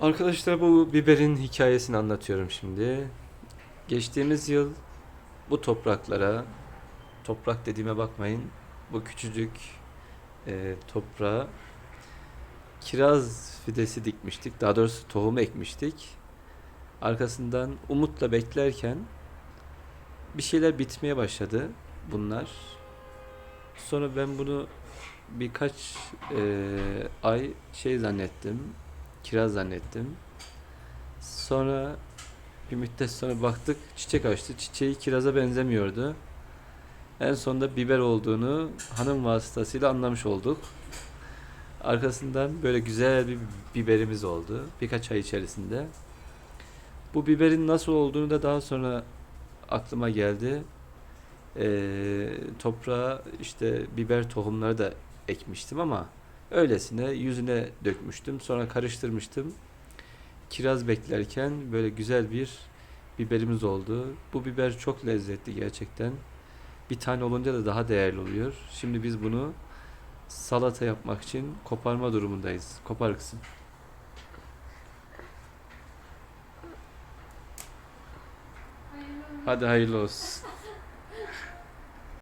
Arkadaşlar bu biberin hikayesini anlatıyorum şimdi. Geçtiğimiz yıl bu topraklara, toprak dediğime bakmayın, bu küçücük e, toprağa kiraz fidesi dikmiştik. Daha doğrusu tohum ekmiştik. Arkasından umutla beklerken bir şeyler bitmeye başladı bunlar. Sonra ben bunu birkaç e, ay şey zannettim, kiraz zannettim. Sonra bir müddet sonra baktık çiçek açtı. Çiçeği kiraza benzemiyordu. En sonunda biber olduğunu hanım vasıtasıyla anlamış olduk. Arkasından böyle güzel bir biberimiz oldu birkaç ay içerisinde. Bu biberin nasıl olduğunu da daha sonra aklıma geldi. Ee, toprağa işte biber tohumları da ekmiştim ama öylesine yüzüne dökmüştüm. Sonra karıştırmıştım. Kiraz beklerken böyle güzel bir biberimiz oldu. Bu biber çok lezzetli gerçekten. Bir tane olunca da daha değerli oluyor. Şimdi biz bunu salata yapmak için koparma durumundayız. Kopar kızım. Hadi hayırlı olsun.